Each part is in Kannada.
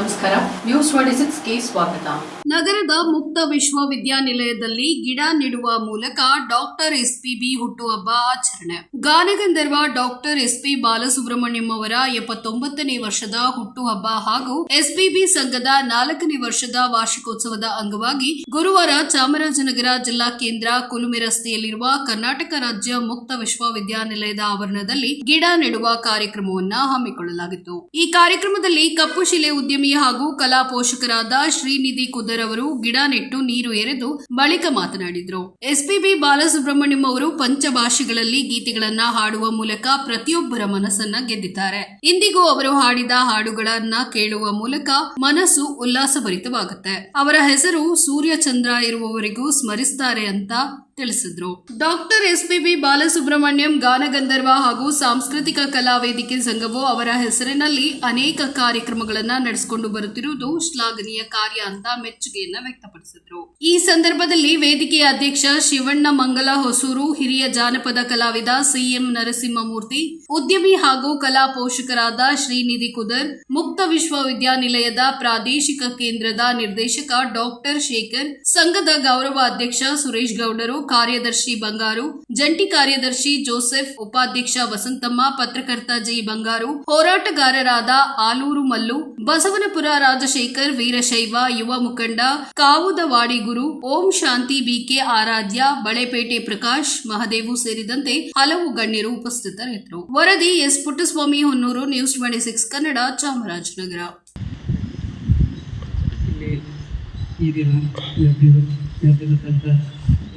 ನಮಸ್ಕಾರ. ನ್ಯೂಸ್ ಟ್ವೆಂಟಿ ಸ್ವಾಗತ. ನಗರದ ಮುಕ್ತ ವಿಶ್ವವಿದ್ಯಾನಿಲಯದಲ್ಲಿ ಗಿಡ ನೆಡುವ ಮೂಲಕ ಡಾಕ್ಟರ್ ಎಸ್ಪಿಬಿ ಹುಟ್ಟುಹಬ್ಬ ಆಚರಣೆ. ಗಾನಗಂಧರ್ವ ಡಾಕ್ಟರ್ ಎಸ್ಪಿ ಬಾಲಸುಬ್ರಹ್ಮಣ್ಯಂ ಅವರ ಎಪ್ಪತ್ತೊಂಬತ್ತನೇ ವರ್ಷದ ಹುಟ್ಟುಹಬ್ಬ ಹಾಗೂ ಎಸ್ಪಿಬಿ ಸಂಘದ ನಾಲ್ಕನೇ ವರ್ಷದ ವಾರ್ಷಿಕೋತ್ಸವದ ಅಂಗವಾಗಿ ಗುರುವಾರ ಚಾಮರಾಜನಗರ ಜಿಲ್ಲಾ ಕೇಂದ್ರ ಕುಲುಮೆ ರಸ್ತೆಯಲ್ಲಿರುವ ಕರ್ನಾಟಕ ರಾಜ್ಯ ಮುಕ್ತ ವಿಶ್ವವಿದ್ಯಾನಿಲಯದ ಆವರಣದಲ್ಲಿ ಗಿಡ ನೆಡುವ ಕಾರ್ಯಕ್ರಮವನ್ನು ಹಮ್ಮಿಕೊಳ್ಳಲಾಗಿತ್ತು. ಈ ಕಾರ್ಯಕ್ರಮದಲ್ಲಿ ಕಪ್ಪು ಶಿಲೆ ಉದ್ಯಮಿ ಹಾಗೂ ಕಲಾ ಪೋಷಕರಾದ ಶ್ರೀನಿಧಿ ಕುದರ್ ಅವರು ಗಿಡ ನೆಟ್ಟು ನೀರು ಎರೆದು ಬಳಿಕ ಮಾತನಾಡಿದರು. ಎಸ್ಪಿಬಿ ಬಾಲಸುಬ್ರಹ್ಮಣ್ಯಂ ಅವರು ಪಂಚಭಾಷೆಗಳಲ್ಲಿ ಗೀತೆಗಳನ್ನ ಹಾಡುವ ಮೂಲಕ ಪ್ರತಿಯೊಬ್ಬರ ಮನಸ್ಸನ್ನ ಗೆದ್ದಿದ್ದಾರೆ. ಇಂದಿಗೂ ಅವರು ಹಾಡಿದ ಹಾಡುಗಳನ್ನ ಕೇಳುವ ಮೂಲಕ ಮನಸ್ಸು ಉಲ್ಲಾಸಭರಿತವಾಗುತ್ತೆ. ಅವರ ಹೆಸರು ಸೂರ್ಯಚಂದ್ರ ಇರುವವರೆಗೂ ಸ್ಮರಿಸ್ತಾರೆ ಅಂತ ತಿಳಿಸಿದ್ರು. ಡಾಕ್ಟರ್ ಎಸ್ಪಿಬಿ ಬಾಲಸುಬ್ರಹ್ಮಣ್ಯಂ ಗಾನಗಂಧರ್ವ ಹಾಗೂ ಸಾಂಸ್ಕೃತಿಕ ಕಲಾ ವೇದಿಕೆ ಸಂಘವು ಅವರ ಹೆಸರಿನಲ್ಲಿ ಅನೇಕ ಕಾರ್ಯಕ್ರಮಗಳನ್ನ ನಡೆಸಿಕೊಂಡು ಬರುತ್ತಿರುವುದು ಶ್ಲಾಘನೀಯ ಕಾರ್ಯ ಅಂತ ಮೆಚ್ಚುಗೆಯನ್ನ ವ್ಯಕ್ತಪಡಿಸಿದ್ರು. ಈ ಸಂದರ್ಭದಲ್ಲಿ ವೇದಿಕೆಯ ಅಧ್ಯಕ್ಷ ಶಿವಣ್ಣ ಮಂಗಲ ಹೊಸೂರು, ಹಿರಿಯ ಜಾನಪದ ಕಲಾವಿದ ಸಿಎಂ ನರಸಿಂಹಮೂರ್ತಿ, ಉದ್ಯಮಿ ಹಾಗೂ ಕಲಾ ಪೋಷಕರಾದ ಶ್ರೀನಿಧಿ ಕುದರ್, ಮುಕ್ತ ವಿಶ್ವವಿದ್ಯಾನಿಲಯದ ಪ್ರಾದೇಶಿಕ ಕೇಂದ್ರದ ನಿರ್ದೇಶಕ ಡಾಕ್ಟರ್ ಶೇಖರ್, ಸಂಘದ ಗೌರವ ಅಧ್ಯಕ್ಷ ಸುರೇಶ್ ಗೌಡರು, ಕಾರ್ಯದರ್ಶಿ ಬಂಗಾರು, ಜಂಟಿ ಕಾರ್ಯದರ್ಶಿ ಜೋಸೆಫ್, ಉಪಾಧ್ಯಕ್ಷ ವಸಂತಮ್ಮ, ಪತ್ರಕರ್ತ ಜಿ ಬಂಗಾರು, ಹೋರಾಟಗಾರರಾದ ಆಲೂರು ಮಲ್ಲು ಬಸವನಪುರ ರಾಜಶೇಖರ್ ವೀರಶೈವ ಯುವ ಮುಖಂಡ ಕಾವುದವಾಡಿ ಗುರು ಓಂ ಶಾಂತಿ ಬಿಕೆ ಆರಾಧ್ಯ ಬಳೆಪೇಟೆ ಪ್ರಕಾಶ್ ಮಹದೇವು ಸೇರಿದಂತೆ ಹಲವು ಗಣ್ಯರು ಉಪಸ್ಥಿತರಿದ್ದರು. ವರದಿ S Puttaswamy Honnur news twenty six Kannada Chamarajanagar.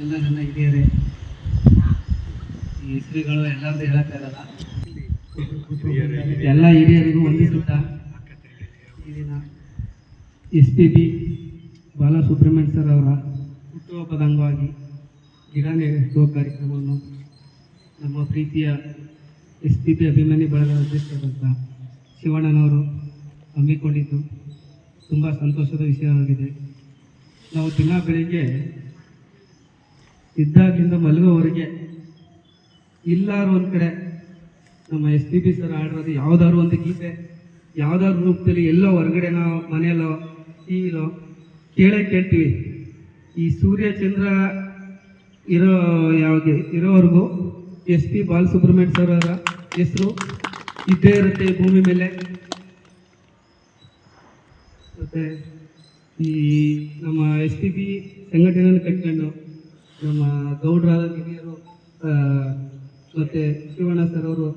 ಎಲ್ಲ ನನ್ನ ಹಿರಿಯರೇ ಈ ಹೆಸರುಗಳು ಎಲ್ಲರದ್ದು ಹೇಳಕ್ಕಾಗಲ್ಲ. ಎಲ್ಲ ಹಿರಿಯರಿಗೂ ವಂದಿಸುತ್ತಾ ಈ ದಿನ S P B Balasubrahmanya sir ಅವರ ಹುಟ್ಟುಹಬ್ಬದ ಅಂಗವಾಗಿ ಗಿಡ ನೆಡುವ ಕಾರ್ಯಕ್ರಮವನ್ನು ನಮ್ಮ ಪ್ರೀತಿಯ ಎಸ್ ಪಿ ಬಿ ಅಭಿಮಾನಿ ಬಳಗದ ಅಧ್ಯಕ್ಷರಾದಂಥ ಶಿವಣ್ಣನವರು ಹಮ್ಮಿಕೊಂಡಿದ್ದು ತುಂಬ ಸಂತೋಷದ ವಿಷಯವಾಗಿದೆ. ನಾವು ದಿನ ಬೆಳಿಗ್ಗೆ ಇದ್ದಾಗಿಂದ ಮಲಗೋವರೆಗೆ ಇಲ್ಲಾರು ಒಂದು ಕಡೆ ನಮ್ಮ ಎಸ್ ಪಿ ಬಿ ಸರ್ ಆಡಿರೋದು ಯಾವುದಾದ್ರು ಒಂದು ಗೀತೆ ಯಾವುದಾದ್ರು ರೂಪದಲ್ಲಿ ಎಲ್ಲೋ ಹೊರಗಡೆ ನಾವು ಮನೆಯಲ್ಲೋ ಟಿ ವಿಲೋ ಕೇಳೇ ಕೇಳ್ತೀವಿ. ಈ ಸೂರ್ಯ ಚಂದ್ರ ಇರೋ ಯಾವುದೇ, ಇರೋವರೆಗೂ ಎಸ್ ಪಿ ಬಾಲಸುಬ್ರಹ್ಮಣ್ಯ ಸರ್ ಅವರ ಹೆಸರು ಇದ್ದೇ ಇರುತ್ತೆ ಭೂಮಿ ಮೇಲೆ. ಮತ್ತು ಈ ನಮ್ಮ ಎಸ್ ಪಿ ಬಿ ಸಂಘಟನೆಯನ್ನು ಕಟ್ಕೊಂಡು ನಮ್ಮ ಗೌಡ್ರಾದ ಮತ್ತು ಮತ್ತೆ ಶಿವಣ್ಣ ಸರ್ ಅವರು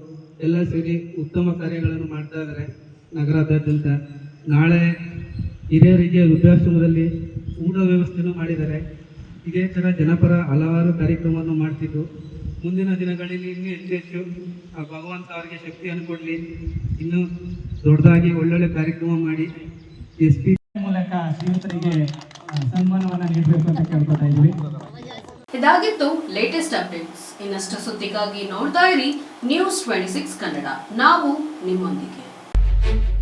ಎಲ್ಲ ಸೇರಿ ಉತ್ತಮ ಕಾರ್ಯಗಳನ್ನು ಮಾಡ್ತಾ ಇದ್ದಾರೆ. ನಗರಾದ್ಯಂತ ನಾಳೆ ಹಿರಿಯರಿಗೆ ವೃದ್ಧಾಶ್ರಮದಲ್ಲಿ ಊಟ ವ್ಯವಸ್ಥೆನೂ ಮಾಡಿದ್ದಾರೆ. ಇದೇ ಥರ ಜನಪರ ಹಲವಾರು ಕಾರ್ಯಕ್ರಮವನ್ನು ಮಾಡ್ತಿದ್ದು. ಮುಂದಿನ ದಿನಗಳಲ್ಲಿ ಇನ್ನೂ ಹೆಚ್ಚು ಹೆಚ್ಚು ಆ ಭಗವಂತ ಅವರಿಗೆ ಶಕ್ತಿಯನ್ನು ಕೊಡಲಿ. ಇನ್ನೂ ದೊಡ್ಡದಾಗಿ ಒಳ್ಳೊಳ್ಳೆ ಕಾರ್ಯಕ್ರಮ ಮಾಡಿ. ಎಸ್ ಪಿ ಮೂಲಕ ಶ್ರೀಮಂತರಿಗೆ ಸನ್ಮಾನವನ್ನು ನೀಡಬೇಕು ಅಂತ ಕೇಳ್ಕೊತಾ ಇದ್ವಿ ಇದಾಗಿತ್ತು ಲೇಟೆಸ್ಟ್ ಅಪ್ಡೇಟ್ಸ್ ಇನ್ನಷ್ಟು ಸುದ್ದಿಗಾಗಿ ನೋಡ್ತಾ ಇರಿ ನ್ಯೂಸ್ ಟ್ವೆಂಟಿ ಸಿಕ್ಸ್ ಕನ್ನಡ. ನಾವು ನಿಮ್ಮೊಂದಿಗೆ. thank you